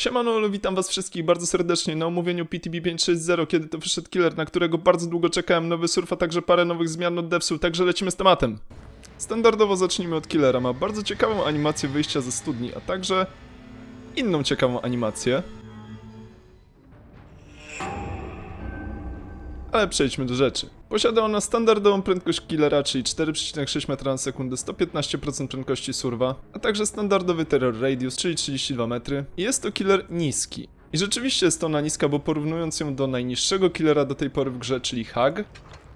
Siemano, witam was wszystkich bardzo serdecznie na omówieniu PTB 560, kiedy to wyszedł killer, na którego bardzo długo czekałem, nowy surf, a także parę nowych zmian od devsu, także lecimy z tematem. Standardowo zacznijmy od killera, ma bardzo ciekawą animację wyjścia ze studni, a także inną ciekawą animację. Ale przejdźmy do rzeczy. Posiada ona standardową prędkość killera, czyli 4,6 metra na sekundę, 115% prędkości surwa, a także standardowy terror radius, czyli 32 metry. I jest to killer niski. I rzeczywiście jest ona niska, bo porównując ją do najniższego killera do tej pory w grze, czyli Hag,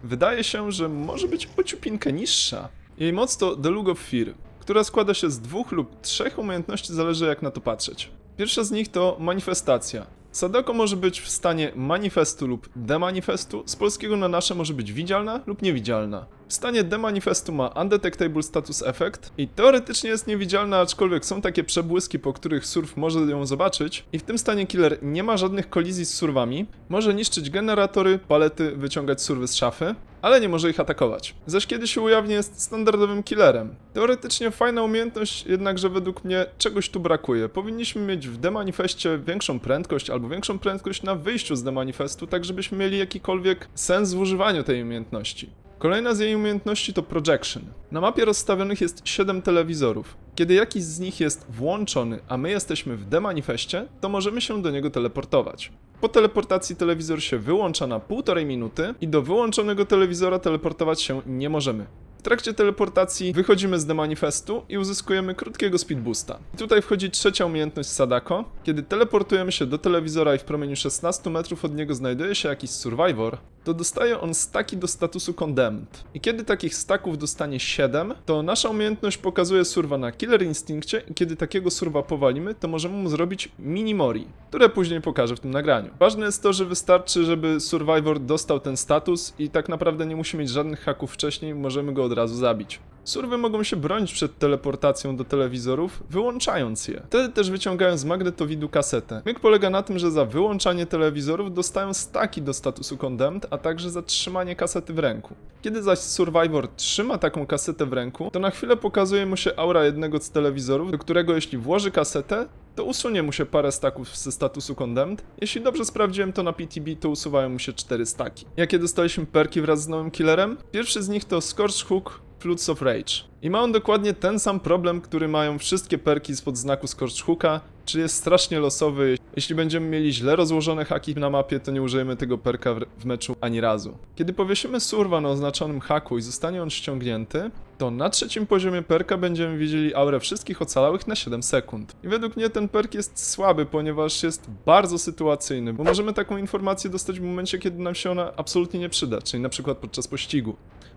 wydaje się, że może być ociupinkę niższa. Jej moc to The Lug of Fear, która składa się z dwóch lub trzech umiejętności, zależy jak na to patrzeć. Pierwsza z nich to manifestacja. Sadako może być w stanie manifestu lub demanifestu, z polskiego na nasze może być widzialna lub niewidzialna. W stanie demanifestu ma Undetectable Status Effect i teoretycznie jest niewidzialna, aczkolwiek są takie przebłyski, po których surf może ją zobaczyć i w tym stanie killer nie ma żadnych kolizji z surwami, może niszczyć generatory, palety, wyciągać surwy z szafy, ale nie może ich atakować. Zaś kiedy się ujawni jest standardowym killerem. Teoretycznie fajna umiejętność, jednakże według mnie czegoś tu brakuje. Powinniśmy mieć w demanifestie większą prędkość albo większą prędkość na wyjściu z demanifestu, tak żebyśmy mieli jakikolwiek sens w używaniu tej umiejętności. Kolejna z jej umiejętności to Projection. Na mapie rozstawionych jest 7 telewizorów. Kiedy jakiś z nich jest włączony, a my jesteśmy w demanifestie, to możemy się do niego teleportować. Po teleportacji telewizor się wyłącza na półtorej minuty i do wyłączonego telewizora teleportować się nie możemy. Trakcie teleportacji wychodzimy z demanifestu i uzyskujemy krótkiego speed boosta. I tutaj wchodzi trzecia umiejętność Sadako. Kiedy teleportujemy się do telewizora i w promieniu 16 metrów od niego znajduje się jakiś survivor, to dostaje on staki do statusu Condemned. I kiedy takich staków dostanie 7, to nasza umiejętność pokazuje surwa na Killer Instinkcie i kiedy takiego surwa powalimy, to możemy mu zrobić mini-mori, które później pokażę w tym nagraniu. Ważne jest to, że wystarczy, żeby Survivor dostał ten status i tak naprawdę nie musi mieć żadnych haków wcześniej, możemy go od razu zabić. Surwy mogą się bronić przed teleportacją do telewizorów, wyłączając je. Wtedy też wyciągają z magnetowidu kasetę. Myk polega na tym, że za wyłączanie telewizorów dostają staki do statusu Condemned, a także za trzymanie kasety w ręku. Kiedy zaś Survivor trzyma taką kasetę w ręku, to na chwilę pokazuje mu się aura jednego z telewizorów, do którego jeśli włoży kasetę, to usunie mu się parę staków ze statusu Condemned. Jeśli dobrze sprawdziłem to na PTB, to usuwają mu się 4 staki. Jakie dostaliśmy perki wraz z nowym killerem? Pierwszy z nich to Scorch Hook Flutes of Rage. I ma on dokładnie ten sam problem, który mają wszystkie perki spod znaku Scorch Hooka, czy jest strasznie losowy. Jeśli będziemy mieli źle rozłożone haki na mapie, to nie użyjemy tego perka w meczu ani razu. Kiedy powiesimy surwa na oznaczonym haku i zostanie on ściągnięty, to na trzecim poziomie perka będziemy widzieli aurę wszystkich ocalałych na 7 sekund. I według mnie ten perk jest słaby, ponieważ jest bardzo sytuacyjny, bo możemy taką informację dostać w momencie, kiedy nam się ona absolutnie nie przyda, czyli na przykład podczas pościgu.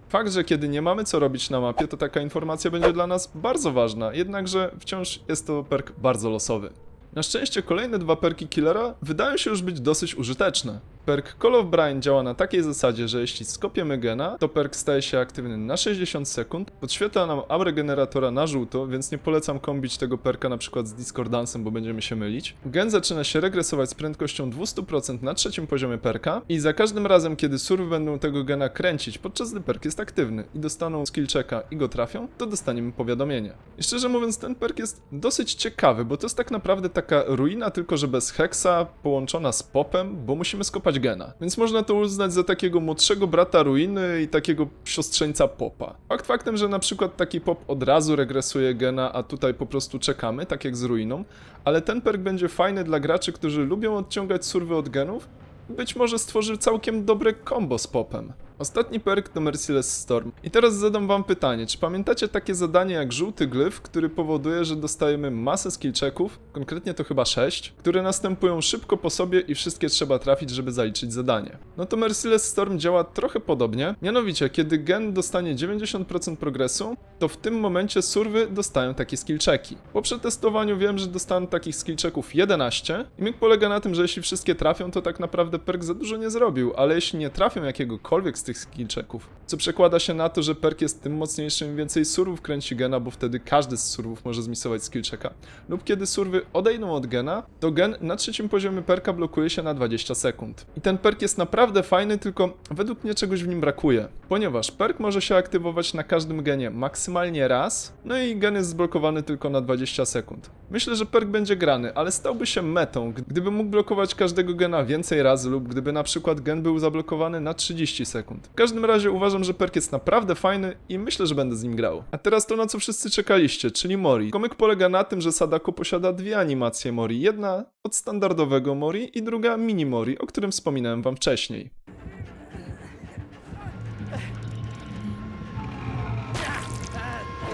Fakt, że kiedy nie mamy co robić na mapie, to taka informacja będzie dla nas bardzo ważna, jednakże wciąż jest to perk bardzo losowy. Na szczęście kolejne dwa perki killera wydają się już być dosyć użyteczne. Perk Call of Brian działa na takiej zasadzie, że jeśli skopiemy gena, to perk staje się aktywny na 60 sekund, podświetla nam aurę generatora na żółto, więc nie polecam kombić tego perka na przykład z Discordansem, bo będziemy się mylić. Gen zaczyna się regresować z prędkością 200% na trzecim poziomie perka i za każdym razem, kiedy surwy będą tego gena kręcić, podczas gdy perk jest aktywny i dostaną skill checka i go trafią, to dostaniemy powiadomienie. I szczerze mówiąc, ten perk jest dosyć ciekawy, bo to jest tak naprawdę taka ruina, tylko że bez heksa, połączona z popem, bo musimy skopać gena. Więc można to uznać za takiego młodszego brata ruiny i takiego siostrzeńca popa. Fakt faktem, że na przykład taki pop od razu regresuje gena, a tutaj po prostu czekamy, tak jak z ruiną, ale ten perk będzie fajny dla graczy, którzy lubią odciągać surwy od genów, być może stworzy całkiem dobre combo z popem. Ostatni perk to Merciless Storm. I teraz zadam wam pytanie, czy pamiętacie takie zadanie jak żółty glyf, który powoduje, że dostajemy masę skill checków, konkretnie to chyba 6, które następują szybko po sobie i wszystkie trzeba trafić, żeby zaliczyć zadanie. No to Merciless Storm działa trochę podobnie, mianowicie kiedy gen dostanie 90% progresu, to w tym momencie surwy dostają takie skill checki. Po przetestowaniu wiem, że dostałem takich skill checków 11 i myk polega na tym, że jeśli wszystkie trafią, to tak naprawdę perk za dużo nie zrobił, ale jeśli nie trafią jakiegokolwiek tych skill checków, co przekłada się na to, że perk jest tym mocniejszy, im więcej surwów kręci gena, bo wtedy każdy z surwów może zmisować skill checka. Lub kiedy surwy odejdą od gena, to gen na trzecim poziomie perka blokuje się na 20 sekund. I ten perk jest naprawdę fajny, tylko według mnie czegoś w nim brakuje, ponieważ perk może się aktywować na każdym genie maksymalnie raz, no i gen jest zblokowany tylko na 20 sekund. Myślę, że perk będzie grany, ale stałby się metą, gdyby mógł blokować każdego gena więcej razy lub gdyby na przykład gen był zablokowany na 30 sekund. W każdym razie uważam, że perk jest naprawdę fajny i myślę, że będę z nim grał. A teraz to na co wszyscy czekaliście, czyli Mori. Komyk polega na tym, że Sadako posiada dwie animacje Mori. Jedna od standardowego Mori i druga mini Mori, o którym wspominałem wam wcześniej.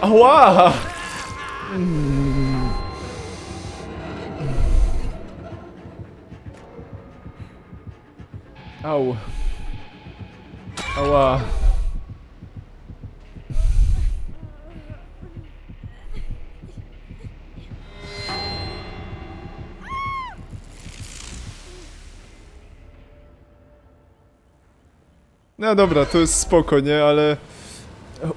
Ała! Au. Ała. No dobra, to jest spoko, nie? Ale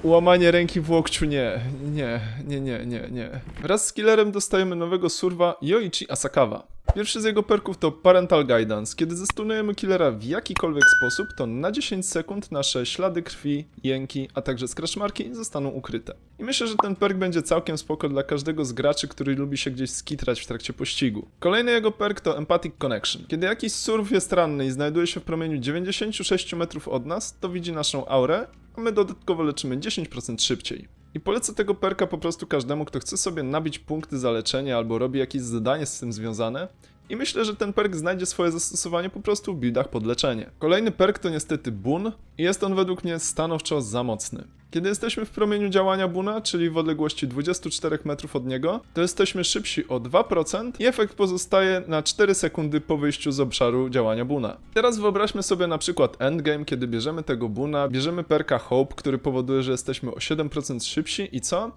łamanie ręki w łokciu nie. Nie, nie, nie, nie, nie. Wraz z killerem dostajemy nowego surwa Yoichi Asakawa. Pierwszy z jego perków to Parental Guidance. Kiedy zestunujemy killera w jakikolwiek sposób, to na 10 sekund nasze ślady krwi, jęki, a także scratch marki zostaną ukryte. I myślę, że ten perk będzie całkiem spoko dla każdego z graczy, który lubi się gdzieś skitrać w trakcie pościgu. Kolejny jego perk to Empathic Connection. Kiedy jakiś surf jest ranny i znajduje się w promieniu 96 metrów od nas, to widzi naszą aurę, a my dodatkowo leczymy 10% szybciej. I polecę tego perka po prostu każdemu, kto chce sobie nabić punkty za leczenie albo robi jakieś zadanie z tym związane. I myślę, że ten perk znajdzie swoje zastosowanie po prostu w buildach pod leczenie. Kolejny perk to niestety Bun i jest on według mnie stanowczo za mocny. Kiedy jesteśmy w promieniu działania Buna, czyli w odległości 24 metrów od niego, to jesteśmy szybsi o 2% i efekt pozostaje na 4 sekundy po wyjściu z obszaru działania Buna. Teraz wyobraźmy sobie na przykład endgame, kiedy bierzemy tego Buna, bierzemy perka Hope, który powoduje, że jesteśmy o 7% szybsi i co?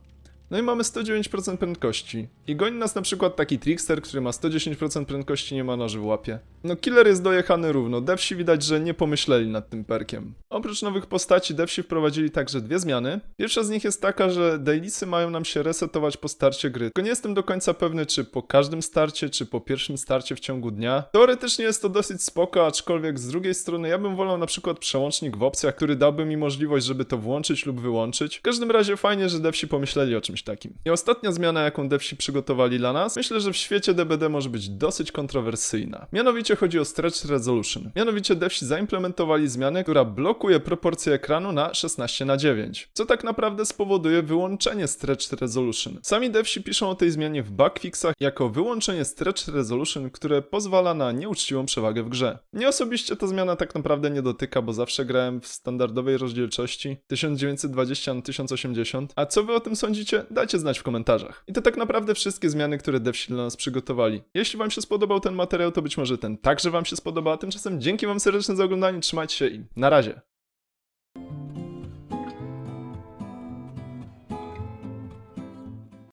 No i mamy 109% prędkości. I goni nas na przykład taki trickster, który ma 110% prędkości, nie ma noży w łapie. No killer jest dojechany równo, devsi widać, że nie pomyśleli nad tym perkiem. Oprócz nowych postaci devsi wprowadzili także dwie zmiany. Pierwsza z nich jest taka, że dailisy mają nam się resetować po starcie gry. Tylko nie jestem do końca pewny, czy po każdym starcie, czy po pierwszym starcie w ciągu dnia. Teoretycznie jest to dosyć spoko, aczkolwiek z drugiej strony ja bym wolał na przykład przełącznik w opcjach, który dałby mi możliwość, żeby to włączyć lub wyłączyć. W każdym razie fajnie, że devsi pomyśleli o czymś takim. I ostatnia zmiana, jaką devsi przygotowali dla nas, myślę, że w świecie DBD może być dosyć kontrowersyjna. Mianowicie chodzi o Stretch Resolution. Mianowicie devsi zaimplementowali zmianę, która blokuje proporcje ekranu na 16 na 9 co tak naprawdę spowoduje wyłączenie Stretch Resolution. Sami devsi piszą o tej zmianie w bugfixach jako wyłączenie Stretch Resolution, które pozwala na nieuczciwą przewagę w grze. Mnie osobiście ta zmiana tak naprawdę nie dotyka, bo zawsze grałem w standardowej rozdzielczości 1920 na 1080 a co wy o tym sądzicie? Dajcie znać w komentarzach. I to tak naprawdę wszystkie zmiany, które devsi dla nas przygotowali. Jeśli wam się spodobał ten materiał, to być może ten także wam się spodoba, tymczasem dzięki wam serdecznie za oglądanie, trzymajcie się i na razie.